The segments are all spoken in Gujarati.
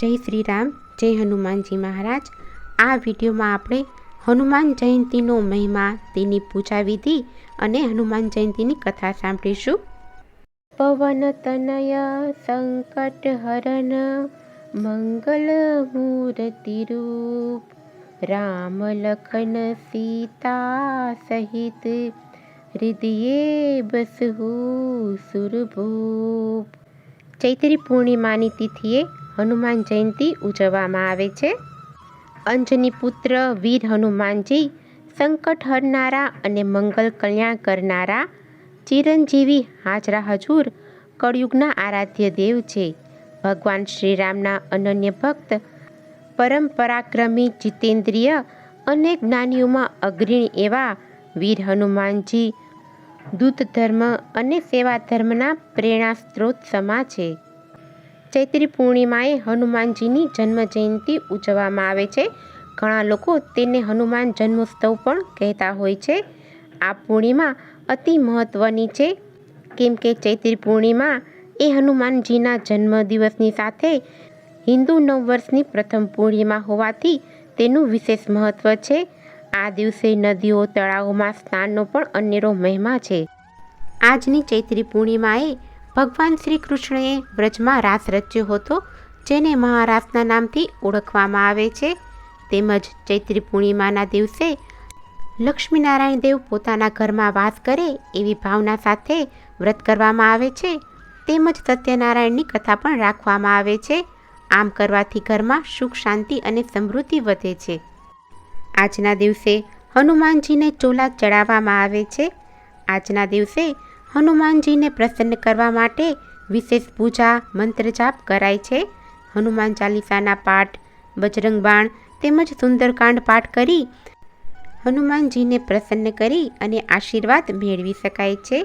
જય શ્રી રામ જય હનુમાનજી મહારાજ. આ વિડીયોમાં આપણે હનુમાન જયંતીનો મહિમા, તેની પૂજા વિધિ અને હનુમાન જયંતીની કથા સાંભળીશું. પવન તનય સંકટ હરન મંગલ મૂર્તિ રૂપ રામ લખન સીતા સહિત હૃદયે બસહુ સુરભૂપ. ચૈત્રી પૂર્ણિમાની તિથિએ હનુમાન જયંતી ઉજવવામાં આવે છે. અંજની પુત્ર વીર હનુમાનજી સંકટ હરનારા અને મંગલ કલ્યાણ કરનારા ચિરંજીવી હાજરા હજુર કળયુગના આરાધ્ય દેવ છે. ભગવાન શ્રીરામના અનન્ય ભક્ત પરમ પરાક્રમી જીતેન્દ્રિય અને જ્ઞાનીઓમાં અગ્રણી એવા વીર હનુમાનજી દૂત ધર્મ અને સેવા ધર્મના પ્રેરણા સ્ત્રોત સમા છે. ચૈત્રી પૂર્ણિમાએ હનુમાનજીની જન્મ જયંતિ ઉજવવામાં આવે છે. ઘણા લોકો તેને હનુમાન જન્મોત્સવ પણ કહેતા હોય છે. આ પૂર્ણિમા અતિ મહત્ત્વની છે. કેમ કે ચૈત્રી પૂર્ણિમા એ હનુમાનજીના જન્મદિવસની સાથે હિન્દુ નવ વર્ષની પ્રથમ પૂર્ણિમા હોવાથી તેનું વિશેષ મહત્ત્વ છે. આ દિવસે નદીઓ, તળાવોમાં સ્નાનનો પણ અનેરો મહિમા છે. આજની ચૈત્રી પૂર્ણિમાએ ભગવાન શ્રી કૃષ્ણએ વ્રજમાં રાસ રચ્યો હતો, જેને મહારાસના નામથી ઓળખવામાં આવે છે. તેમજ ચૈત્રી પૂર્ણિમાના દિવસે લક્ષ્મીનારાયણ દેવ પોતાના ઘરમાં વાસ કરે એવી ભાવના સાથે વ્રત કરવામાં આવે છે. તેમજ સત્યનારાયણની કથા પણ રાખવામાં આવે છે. આમ કરવાથી ઘરમાં સુખ, શાંતિ અને સમૃદ્ધિ વધે છે. આજના દિવસે હનુમાનજીને ચોલા ચડાવવામાં આવે છે. આજના દિવસે હનુમાનજીને પ્રસન્ન કરવા માટે વિશેષ પૂજા મંત્ર જાપ કરાય છે. હનુમાન ચાલીસાના પાઠ, બજરંગ બાણ તેમજ સુંદરકાંડ પાઠ કરી હનુમાનજીને પ્રસન્ન કરી અને આશીર્વાદ મેળવી શકાય છે.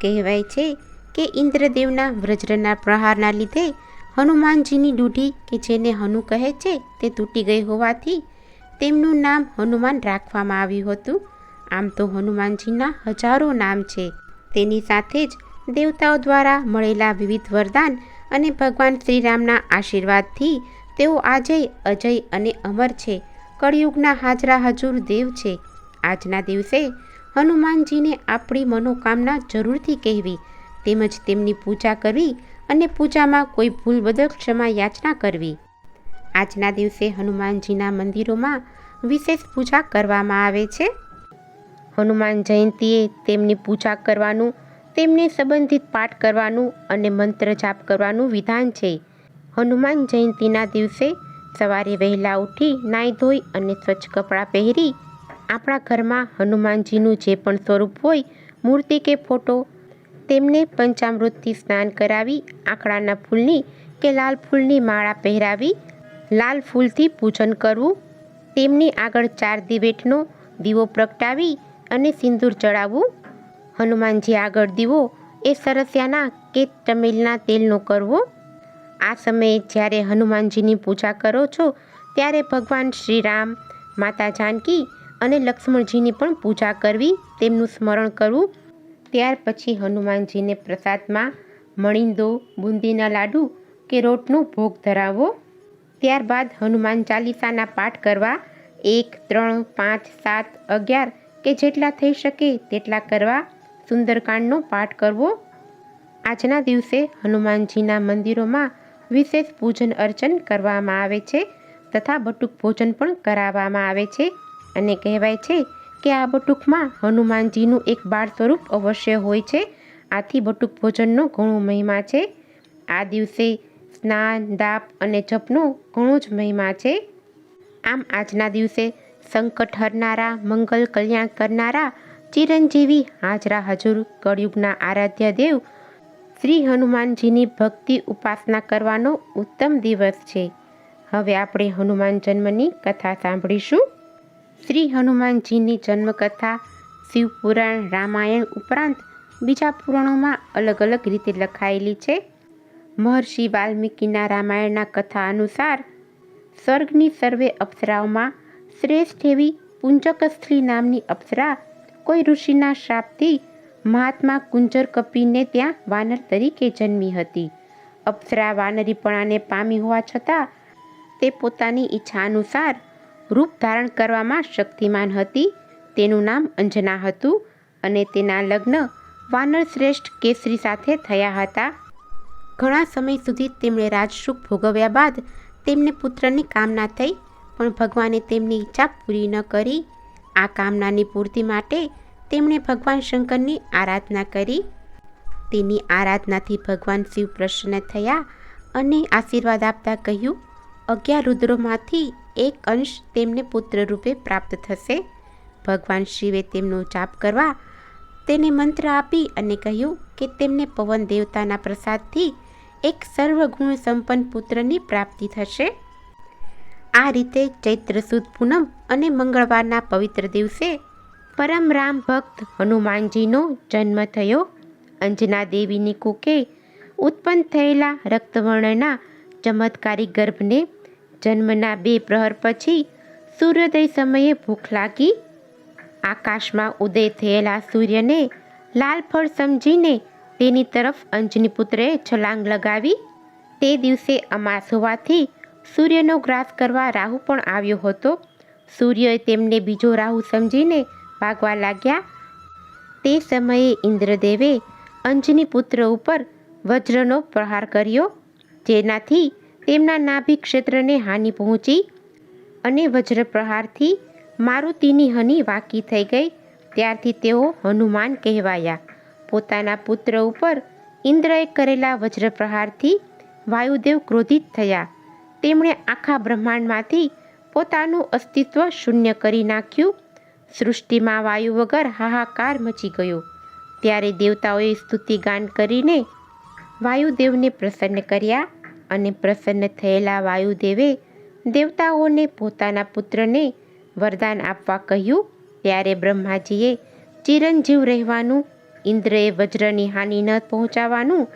કહેવાય છે કે ઇન્દ્રદેવના વજ્રના પ્રહારના લીધે હનુમાનજીની દૂઢી કે જેને હનુ કહે છે તે તૂટી ગઈ હોવાથી તેમનું નામ હનુમાન રાખવામાં આવ્યું હતું. આમ તો હનુમાનજીના હજારો નામ છે. તેની સાથે જ દેવતાઓ દ્વારા મળેલા વિવિધ વરદાન અને ભગવાન શ્રીરામના આશીર્વાદથી તેઓ આજે અજય અને અમર છે. કળિયુગના હાજરા હજુર દેવ છે. આજના દિવસે હનુમાનજીને આપણી મનોકામના જરૂરથી કહેવી, તેમજ તેમની પૂજા કરવી અને પૂજામાં કોઈ ભૂલ બદલ ક્ષમા યાચના કરવી. આજના દિવસે હનુમાનજીના મંદિરોમાં વિશેષ પૂજા કરવામાં આવે છે. હનુમાન જયંતીએ તેમની પૂજા કરવાનું, તેમને સંબંધિત પાઠ કરવાનું અને મંત્ર જાપ કરવાનું વિધાન છે. હનુમાન જયંતીના દિવસે સવારે વહેલા ઉઠી નાહી ધોઈ અને સ્વચ્છ કપડાં પહેરી આપણા ઘરમાં હનુમાનજીનું જે પણ સ્વરૂપ હોય, મૂર્તિ કે ફોટો, તેમને પંચામૃતથી સ્નાન કરાવી આંકડાના ફૂલની કે લાલ ફૂલની માળા પહેરાવી લાલ ફૂલથી પૂજન કરવું, તેમની આગળ ચાર દિવેટનો દીવો પ્રગટાવી અને સિંદૂર ચડાવવું. હનુમાનજી આગળ દીવો, એ સરસ્યાના કે ચમેલીના તેલનો કરવો. આ સમયે જ્યારે હનુમાનજીની પૂજા કરો છો, ત્યારે ભગવાન શ્રીરામ, માતા જાનકી અને લક્ષ્મણજીની પણ પૂજા કરવી, તેમનું સ્મરણ કરવું. ત્યાર પછી હનુમાનજીને પ્રસાદમાં મણિંદો, બુંદીના લાડુ કે રોટનો ભોગ ધરાવવો ત્યારબાદ હનુમાન ચાલીસાના પાઠ કરવા એક, ત્રણ, પાંચ, સાત, અગિયાર કે જેટલા થઈ શકે તેટલા કરવા સુંદરકાંડનો પાઠ કરવો. આજના દિવસે હનુમાનજીના મંદિરોમાં વિશેષ પૂજન અર્ચન કરવામાં આવે છે તથા બટુક ભોજન પણ કરાવવામાં આવે છે અને કહેવાય છે કે આ બટુકમાં હનુમાનજીનું એક બાળ સ્વરૂપ અવશ્ય હોય છે. આથી બટુક ભોજનનો ઘણો મહિમા છે. આ દિવસે સ્નાન, દાપ અને જપનો ઘણો જ મહિમા છે. આમ આજના દિવસે સંકટ હરનારા મંગલ કલ્યાણ કરનારા ચિરંજીવી હાજરા હજુર કળયુગના આરાધ્ય દેવ શ્રી હનુમાનજીની ભક્તિ ઉપાસના કરવાનો ઉત્તમ દિવસ છે. હવે આપણે હનુમાન જન્મની કથા સાંભળીશું. શ્રી હનુમાનજીની જન્મકથા શિવપુરાણ રામાયણ ઉપરાંત બીજા પુરાણોમાં અલગ અલગ રીતે લખાયેલી છે. મહર્ષિ વાલ્મીકીના રામાયણના કથા અનુસાર સ્વર્ગની સર્વે અપ્સરાઓમાં શ્રેષ્ઠ એવી પુંજકસ્થલી નામની અપ્સરા કોઈ ઋષિના શ્રાપથી મહાત્મા કુંજર કપીને ત્યાં વાનર તરીકે જન્મી હતી. અપ્સરા વાનરીપણાને પામી હોવા છતાં તે પોતાની ઈચ્છા અનુસાર રૂપ ધારણ કરવામાં શક્તિમાન હતી. તેનું નામ અંજના હતું અને તેના લગ્ન વાનર શ્રેષ્ઠ કેસરી સાથે થયા હતા. ઘણા સમય સુધી તેમણે રાજસુખ ભોગવ્યા બાદ તેમને પુત્રની કામના થઈ પણ ભગવાને તેમની ઈચ્છા પૂરી ન કરી. આ કામનાની પૂર્તિ માટે તેમણે ભગવાન શંકરની આરાધના કરી. તેની આરાધનાથી ભગવાન શિવ પ્રસન્ન થયા અને આશીર્વાદ આપતા કહ્યું, અગિયાર રુદ્રોમાંથી એક અંશ તેમને પુત્ર રૂપે પ્રાપ્ત થશે. ભગવાન શિવે તેમનો જાપ કરવા તેને મંત્ર આપી અને કહ્યું કે તેમને પવન દેવતાના પ્રસાદથી એક સર્વગુણ સંપન્ન પુત્રની પ્રાપ્તિ થશે. આ રીતે ચૈત્ર સુદ પૂનમ અને મંગળવારના પવિત્ર દિવસે પરમ રામ ભક્ત હનુમાનજીનો જન્મ થયો. અંજના દેવીની કુકે ઉત્પન્ન થયેલા રક્તવર્ણના ચમત્કારી ગર્ભને જન્મના બે પ્રહર પછી સૂર્યોદય સમયે ભૂખ લાગી. આકાશમાં ઉદય થયેલા સૂર્યને લાલ ફળ સમજીને તેની તરફ અંજની પુત્રએ છલાંગ લગાવી. તે દિવસે અમાસ હોવાથી સૂર્યનો ગ્રાસ કરવા રાહુ પણ આવ્યો હતો. સૂર્યએ તેમને બીજો રાહુ સમજીને ભાગવા લાગ્યા. તે સમયે ઇન્દ્રદેવે અંજની પુત્ર ઉપર વજ્રનો પ્રહાર કર્યો, જેનાથી તેમના નાભિ ક્ષેત્રને હાનિ પહોંચી અને વજ્ર પ્રહારથી મારુતિની હની વાકી થઈ ગઈ. ત્યારથી તેઓ હનુમાન કહેવાયા. પોતાના પુત્ર ઉપર ઇન્દ્રએ કરેલા વજ્ર પ્રહારથી વાયુદેવ ક્રોધિત થયા. તેમણે આખા બ્રહ્માંડમાંથી પોતાનું અસ્તિત્વ શૂન્ય કરી નાખ્યું. સૃષ્ટિમાં વાયુ વગર હાહાકાર મચી ગયો. ત્યારે દેવતાઓએ સ્તુતિગાન કરીને વાયુદેવને પ્રસન્ન કર્યા અને પ્રસન્ન થયેલા વાયુદેવે દેવતાઓને પોતાના પુત્રને વરદાન આપવા કહ્યું. ત્યારે બ્રહ્માજીએ ચિરંજીવ રહેવાનું, ઇન્દ્રએ વજ્રની હાનિ ન પહોંચાડવાનું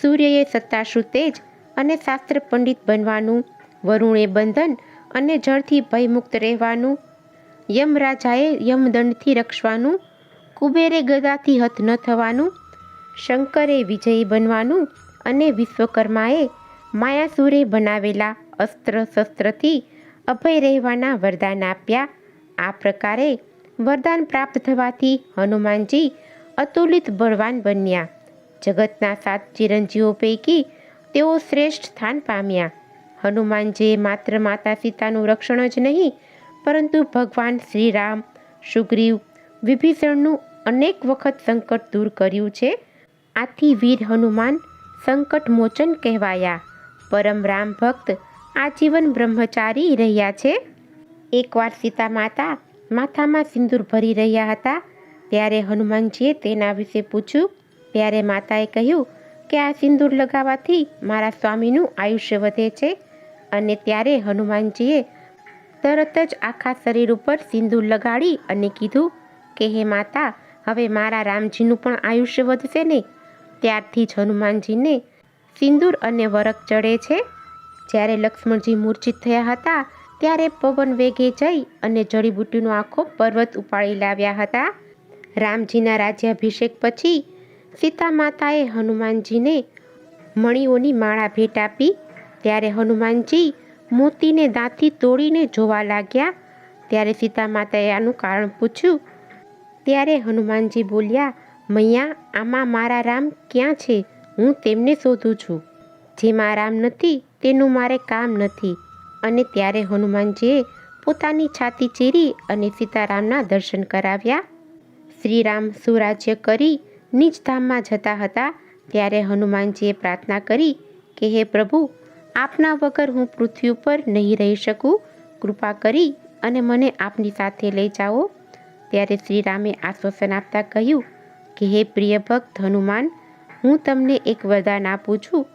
સૂર્યએ સત્તાશુ તેજ અને શાસ્ત્ર પંડિત બનવાનું, વરુણે બંધન અને જળથી ભયમુક્ત રહેવાનું, યમરાજાએ યમદંડથી રક્ષવાનું, કુબેરે ગદાથી હત ન થવાનું, શંકરે વિજયી બનવાનું અને વિશ્વકર્માએ માયાસુરે બનાવેલા અસ્ત્ર શસ્ત્રથી અભય રહેવાના વરદાન આપ્યા. આ પ્રકારે વરદાન પ્રાપ્ત થવાથી હનુમાનજી અતુલિત બળવાન બન્યા. જગતના સાત ચિરંજીવો પૈકી તેઓ શ્રેષ્ઠ સ્થાન પામ્યા. હનુમાનજીએ માત્ર માતા સીતાનું રક્ષણ જ નહીં, પરંતુ ભગવાન શ્રીરામ, સુગ્રીવ, વિભીષણનું અનેક વખત સંકટ દૂર કર્યું છે. આથી વીર હનુમાન સંકટ મોચન કહેવાયા. પરમ રામ ભક્ત આજીવન બ્રહ્મચારી રહ્યા છે. એકવાર સીતા માતા માથામાં સિંદૂર ભરી રહ્યા હતા, ત્યારે હનુમાનજીએ તેના વિશે પૂછ્યું. ત્યારે માતાએ કહ્યું કે આ સિંદૂર લગાવવાથી મારા સ્વામીનું આયુષ્ય વધે છે અને ત્યારે હનુમાનજીએ તરત જ આખા શરીર ઉપર સિંદૂર લગાડી અને કીધું કે, હે માતા, હવે મારા રામજીનું પણ આયુષ્ય વધશે ને? ત્યારથી જ હનુમાનજીને સિંદૂર અને વરક ચડે છે. જ્યારે લક્ષ્મણજી મૂર્છિત થયા હતા, ત્યારે પવન વેગે જઈ અને જડીબુટ્ટીનો આખો પર્વત ઉપાડી લાવ્યા હતા. રામજીના રાજ્યાભિષેક પછી સીતા માતાએ હનુમાનજીને મણીઓની માળા ભેટ આપી. ત્યારે હનુમાનજી મોતીને દાંતી તોડીને જોવા લાગ્યા. ત્યારે સીતા માતાએ આનું કારણ પૂછ્યું. ત્યારે હનુમાનજી બોલ્યા, મૈયા, આમાં મારા રામ ક્યાં છે? હું તેમને શોધું છું. જેમાં રામ નથી, તેનું મારે કામ નથી. અને ત્યારે હનુમાનજીએ પોતાની છાતી ચીરી અને સીતારામના દર્શન કરાવ્યા. શ્રીરામ સુરાજ્ય કરી નિજ ધામમાં જતા હતા ત્યારે હનુમાનજીએ પ્રાર્થના કરી કે, હે પ્રભુ, આપના વગર હું પૃથ્વી ઉપર નહીં રહી શકું. કૃપા કરી અને મને આપની સાથે લઈ જાઓ. ત્યારે શ્રીરામે આશ્વાસન આપતા કહ્યું કે, હે પ્રિય ભક્ત હનુમાન, હું તમને એક વરદાન આપું છું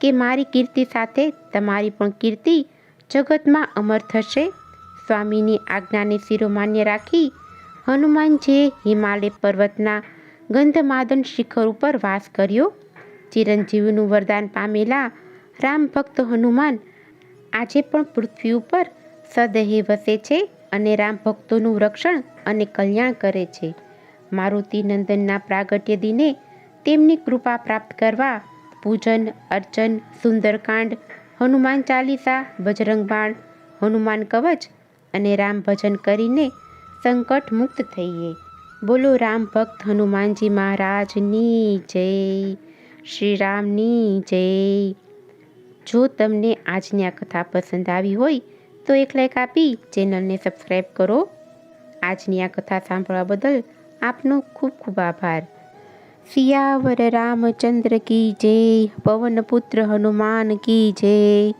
કે મારી કીર્તિ સાથે તમારી પણ કીર્તિ જગતમાં અમર થશે. સ્વામીની આજ્ઞાને શિરોમાન્ય રાખી હનુમાનજીએ હિમાલય પર્વતના ગંધમાદન શિખર ઉપર વાસ કર્યો. ચિરંજીવીનું વરદાન પામેલા રામ ભક્ત હનુમાન આજે પણ પૃથ્વી ઉપર સદહે વસે છે અને રામ ભક્તોનું રક્ષણ અને કલ્યાણ કરે છે. મારુતિ નંદનના પ્રાગટ્ય દિને તેમની કૃપા પ્રાપ્ત કરવા પૂજન, અર્ચન, સુંદરકાંડ, હનુમાન ચાલીસા બજરંગ બાણ હનુમાન કવચ અને રામ ભજન કરીને સંકટ મુક્ત થઈએ. બોલો રામ ભક્ત હનુમાનજી મહારાજની જય શ્રી રામની જય. જો તમને આજની આ કથા પસંદ આવી હોય તો એક લાઈક આપી ચેનલને સબસ્ક્રાઈબ કરો. આજની આ કથા સાંભળવા બદલ આપનો ખૂબ ખૂબ આભાર. સિયાવર રામચંદ્ર કી જય પવન પુત્ર હનુમાન કી જય.